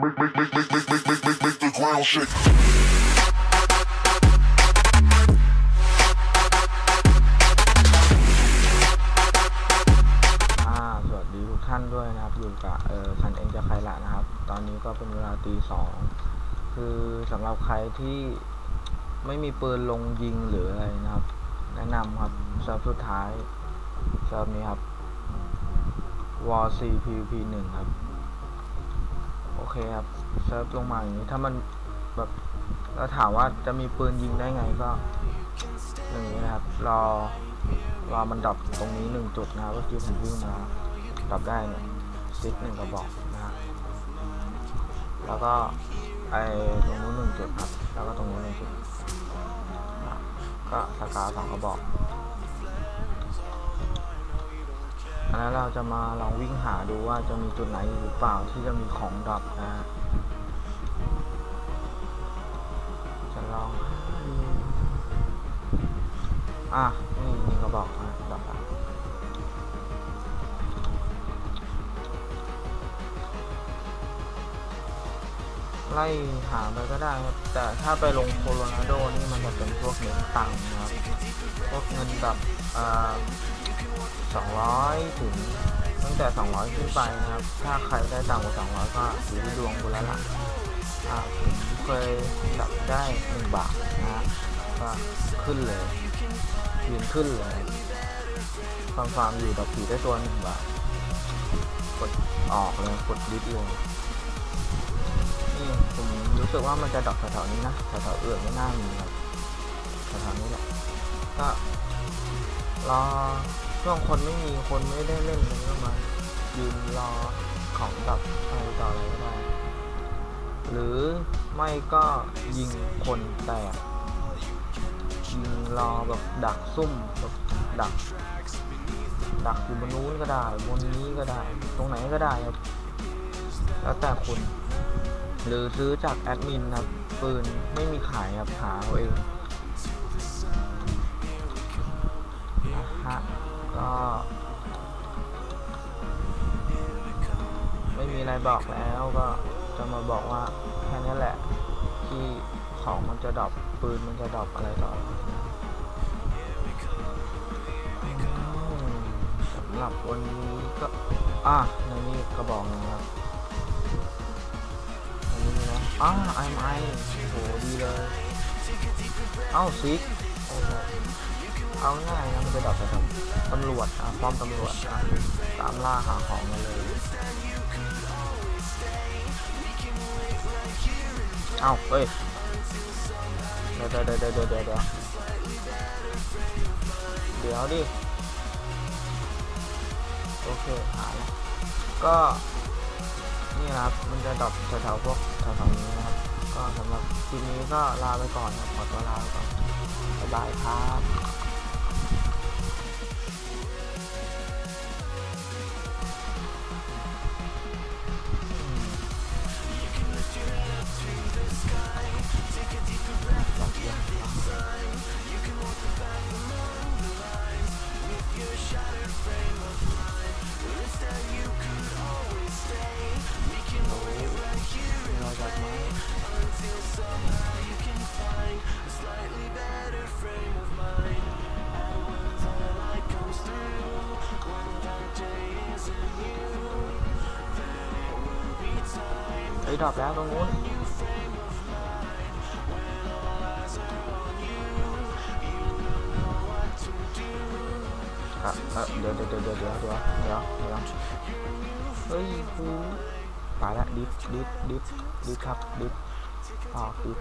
make, make, make, make, make, make, make, make, make the ground shake. อ่าสวัสดีทุกท่านด้วยนะครับอยู่กับเออคันเองจะใครละนะครับ ตอนนี้ก็เป็นเวลาตีสองคือสำหรับใครที่ไม่มีปืนลงยิงหรืออะไรนะครับ แนะนำครับเซิร์ฟสุดท้ายเซิร์ฟนี้ครับ War CPP 1ครับ คครับเซิร์ฟลงมาอย่างนี้ถ้ามันแบบเราถามว่าจะมีปืนยิงได้ไงก็อย่างนี้นะครับ รอรอมันดรอปตรงนี้หนึ่งจุดนะครับเมื่อกี้ผมวิ่งมาดรอปได้เนี่ยซิกหนึ่งกระบอกนะฮะแล้วก็ไอตรงนู้นหนึ่งจุดครับ แล้วก็ตรงนู้นหนึ่งจุดก็สกาสองกระบอก อันนั้นเราจะมาลองวิ่งหาดูว่าจะมีจุดไหนหรือเปล่าที่จะมีของดรอปนะจะลองหาดูอะนี่มีกระบอกนะดอกละไล่หาไปก็ได้ครับ แต่ถ้าไปลงโคโลราโดนี่มันจะเป็นพวกเงินตังค์นะครับ พวกเงินแบบอ่า สองร้อยถึงตั้งแต่สองร้อยขึ้นไปนะครับ ถ้าใครได้ต่ำกว่าสองร้อยก็อยู่ที่ดวงคุณแล้วล่ะผมเคยดับได้หนึ่งบาทนะฮะก็ขึ้นเลยยืนขึ้นเลยฟาร์มฟาร์มอยู่ดอกผีได้ตัวหนึ่งบาทกดออกเลยกดลิฟต์เลยนี่ผมรู้สึกว่ามันจะดอกแถวๆนี้นะแถวๆเอื่นไม่น่ามีครับแถวๆนี้แหละก็รอ ช่วงคนไม่มีคนไม่ได้เล่นเลยก็มายืนรอของดอกอะไรต่ออะไรก็ได้ หรือไม่ก็ยิงคนแตกยิงรอแบบดักซุ่มแบบดัก ดักอยู่บนนู้นก็ได้บนนี้ก็ได้ ตรงไหนก็ได้ครับ แล้วแต่คุณ หรือซื้อจากแอดมินครับปืนไม่มีขายครับหาเอาเองนะฮะ ก็ไม่มีอะไรบอกแล้วก็จะมาบอกว่าแค่นี้แหละ ที่ของมันจะดรอปปืนมันจะดรอปอะไรต่อสำหรับวันนี้ก็อะในนี้กระบอกนึงครับอันนี้มีนะอ่าไอไอโหดีเลย เอ้าซิกโอ้โห เอาง่ายนะมันจะดรอปไปทำตำรวจอะป้อมตำรวจอะตามล่าหาของกันเลยเอาเฮ้ยเดี๋ยวเดี๋ยวเดี๋ยวเดี๋ยวเดี๋ยวเดี๋ยวดิโอเคหายแล้วก็นี่ครับ มันจะดรอปแถวๆพวกแถวๆนี้นะครับ ก็สำหรับคลิปนี้ก็ลาไปก่อนครับขอตัวลาไปก่อน บ๊ายบายครับ ไอ้ดรอปแล้วตรงนู้นอะอะเดี๋ยวเดี๋ยวเดี๋ยวเดี๋ยวเดี๋ยวเดี๋ยวเดี๋ยวเฮ้ยคูไปละดิฟดิฟดิฟดิฟครับดิฟออดิฟ